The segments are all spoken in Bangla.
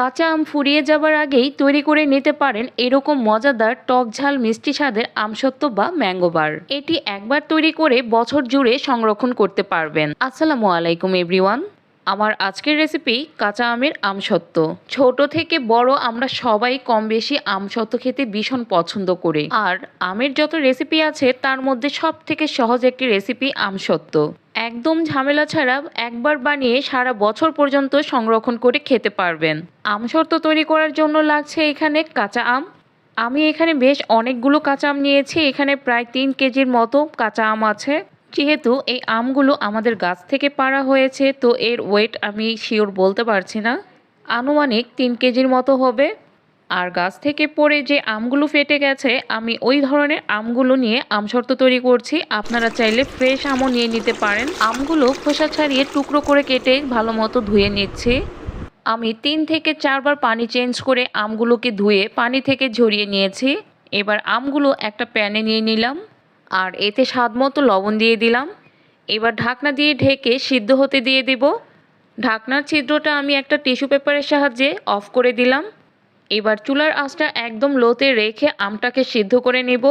কাঁচা আম ফুরিয়ে যাবার আগেই তৈরি করে নিতে পারেন এরকম মজাদার টক ঝাল মিষ্টি স্বাদের আমসত্ত্ব বা ম্যাঙ্গো বার। এটি একবার তৈরি করে বছর জুড়ে সংরক্ষণ করতে পারবেন। আসসালামু আলাইকুম, এভরিওয়ান। আমার আজকের রেসিপি কাঁচা আমের আমসত্ত্ব। ছোট থেকে বড় আমরা সবাই কম বেশি আমসত্ত্ব খেতে ভীষণ পছন্দ করি। আর আমের যত রেসিপি আছে তার মধ্যে সব থেকে সহজ একটি রেসিপি আমসত্ত্ব। একদম ঝামেলা ছাড়া একবার বানিয়ে সারা বছর পর্যন্ত সংরক্ষণ করে খেতে পারবেন। আমসত্ত্ব তৈরি করার জন্য লাগছে এখানে কাঁচা আম। আমি এখানে বেশ অনেকগুলো কাঁচা আম নিয়েছি, এখানে প্রায় তিন কেজির মতো কাঁচা আম আছে। যেহেতু এই আমগুলো আমাদের গাছ থেকে পাড়া হয়েছে, তো এর ওয়েট আমি শিওর বলতে পারছি না। আনুমানিক তিন কেজির মতো হবে। আর গাছ থেকে পড়ে যে আমগুলো ফেটে গেছে, আমি ওই ধরনের আমগুলো নিয়ে আমশর্ত তৈরি করছি। আপনারা চাইলে ফ্রেশ আমও নিয়ে নিতে পারেন। আমগুলো খোসা ছাড়িয়ে টুকরো করে কেটে ভালো মতো ধুয়ে নিচ্ছি। আমি তিন থেকে চারবার পানি চেঞ্জ করে আমগুলোকে ধুয়ে পানি থেকে ঝরিয়ে নিয়েছি। এবার আমগুলো একটা প্যানে নিয়ে নিলাম আর এতে স্বাদ মতো লবণ দিয়ে দিলাম। এবার ঢাকনা দিয়ে ঢেকে সিদ্ধ হতে দিয়ে দেব। ঢাকনার ছিদ্রটা আমি একটা টিস্যু পেপারের সাহায্যে অফ করে দিলাম। এবার চুলার আঁচটা একদম লোতে রেখে আমটাকে সিদ্ধ করে নেব।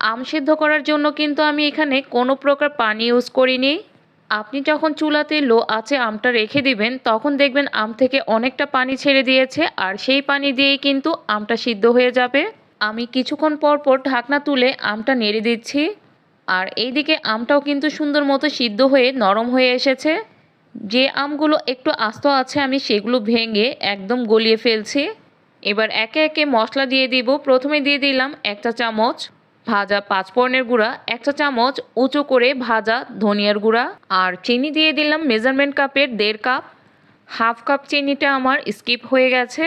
আম সিদ্ধ করার জন্য কিন্তু আমি এখানে কোনো প্রকার পানি ইউজ করিনি। আপনি যখন চুলাতে লো আছে আমটা রেখে দিবেন, তখন দেখবেন আম থেকে অনেকটা পানি ছেড়ে দিয়েছে আর সেই পানি দিয়েই কিন্তু আমটা সিদ্ধ হয়ে যাবে। আমি কিছুক্ষণ পর পর ঢাকনা তুলে আমটা নেড়ে দিচ্ছি। আর এইদিকে আমটাও কিন্তু সুন্দর মতো সিদ্ধ হয়ে নরম হয়ে এসেছে। যে আমগুলো একটু আস্ত আছে, আমি সেগুলো ভেঙে একদম গলিয়ে ফেলছি। এবার একে একে মশলা দিয়ে দিব। প্রথমে দিয়ে দিলাম একটা চামচ ভাজা পাঁচফোড়নের গুঁড়া, একটা চামচ উঁচু করে ভাজা ধনিয়ার গুঁড়া আর চিনি দিয়ে দিলাম মেজারমেন্ট কাপের দেড় কাপ। হাফ কাপ চিনিটা আমার স্কিপ হয়ে গেছে।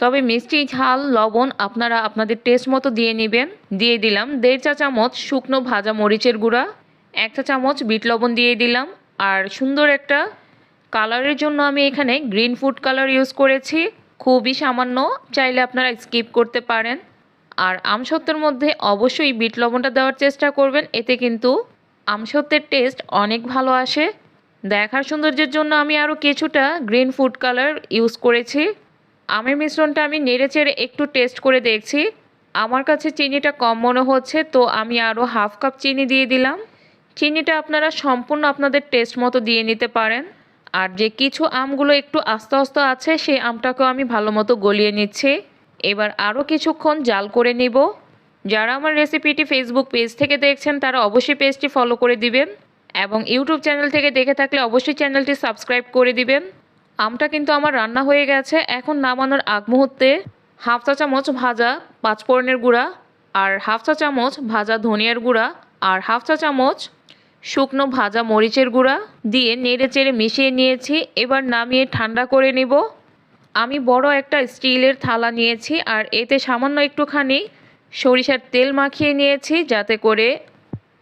তবে মিষ্টি ঝাল, লবণ আপনারা আপনাদের টেস্ট মতো দিয়ে নেবেন। দিয়ে দিলাম দেড় চা চামচ শুকনো ভাজা মরিচের গুঁড়া একটা চামচ বিট লবণ দিয়ে দিলাম। আর সুন্দর একটা কালারের জন্য আমি এখানে গ্রিন ফুড কালার ইউজ করেছি। খুবই সামান্য, চাইলে আপনারা স্কিপ করতে পারেন। আর আমসত্ত্বের মধ্যে অবশ্যই বিট লবণটা দেওয়ার চেষ্টা করবেন, এতে কিন্তু আমসত্ত্বের টেস্ট অনেক ভালো আসে। দেখার সৌন্দর্যের জন্য আমি আরও কিছুটা গ্রিন ফুড কালার ইউজ করেছি। আমের মিশ্রণটা আমি নেড়ে চেড়ে একটু টেস্ট করে দেখছি। আমার কাছে চিনিটা কম মনে হচ্ছে, তো আমি আরও হাফ কাপ চিনি দিয়ে দিলাম। চিনিটা আপনারা সম্পূর্ণ আপনাদের টেস্ট মতো দিয়ে নিতে পারেন। আর যে কিছু আমগুলো একটু আস্তে আস্তে আছে, সেই আমটাকেও আমি ভালো মতো গলিয়ে নিচ্ছি। এবার আরও কিছুক্ষণ জাল করে নিব। যারা আমার রেসিপিটি ফেসবুক পেজ থেকে দেখছেন, তারা অবশ্যই পেজটি ফলো করে দিবেন এবং ইউটিউব চ্যানেল থেকে দেখে থাকলে অবশ্যই চ্যানেলটি সাবস্ক্রাইব করে দিবেন। আমটা কিন্তু আমার রান্না হয়ে গেছে, এখন নামানোর আগ মুহূর্তে হাফ চা চামচ ভাজা পাঁচফোড়নের গুঁড়া, আর হাফ চা চামচ ভাজা ধনিয়ার গুঁড়া, আর হাফ চা চামচ শুকনো ভাজা মরিচের গুঁড়া দিয়ে নেড়ে চেড়ে মিশিয়ে নিয়েছি। এবার নামিয়ে ঠান্ডা করে নিব। আমি বড় একটা স্টিলের থালা নিয়েছি আর এতে সামান্য একটুখানি সরিষার তেল মাখিয়ে নিয়েছি যাতে করে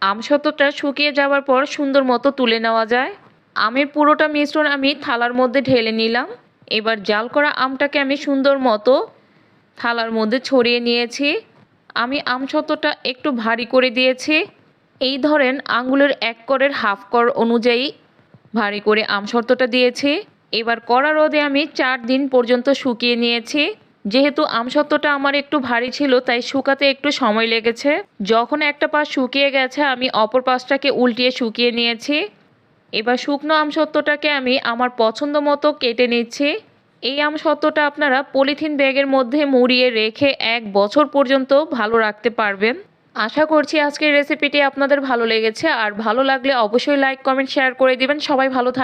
আমসত্ত্বটা শুকিয়ে যাওয়ার পর সুন্দর মতো তুলে নেওয়া যায়। আমের পুরোটা মিশ্রণ আমি থালার মধ্যে ঢেলে নিলাম। এবার জাল করা আমটাকে আমি সুন্দর মতো থালার মধ্যে ছড়িয়ে নিয়েছি। আমি আমসত্ত্বটা একটু ভারী করে দিয়েছি। এই ধরেন আঙ্গুলের এক করের হাফ কর অনুযায়ী ভারী করে আমসত্ত্বটা দিয়েছি। এবার কড়া রোদে আমি চার দিন পর্যন্ত শুকিয়ে নিয়েছি। যেহেতু আমসত্ত্বটা আমার একটু ভারী ছিল, তাই শুকাতে একটু সময় লেগেছে। যখন একটা পাশ শুকিয়ে গেছে, আমি অপর পাশটাকে উল্টিয়ে শুকিয়ে নিয়েছি। এবার শুকনো আমসত্ত্বটাকে আমি আমার পছন্দ মতো কেটে নিচ্ছি। এই আমসত্ত্বটা আপনারা পলিথিন ব্যাগের মধ্যে মুড়িয়ে রেখে এক বছর পর্যন্ত ভালো রাখতে পারবেন। আশা করছি আজকের রেসিপিটি আপনাদের ভালো লেগেছে। আর ভালো লাগলে অবশ্যই লাইক কমেন্ট শেয়ার করে দিবেন। সবাই ভালো থাকবেন।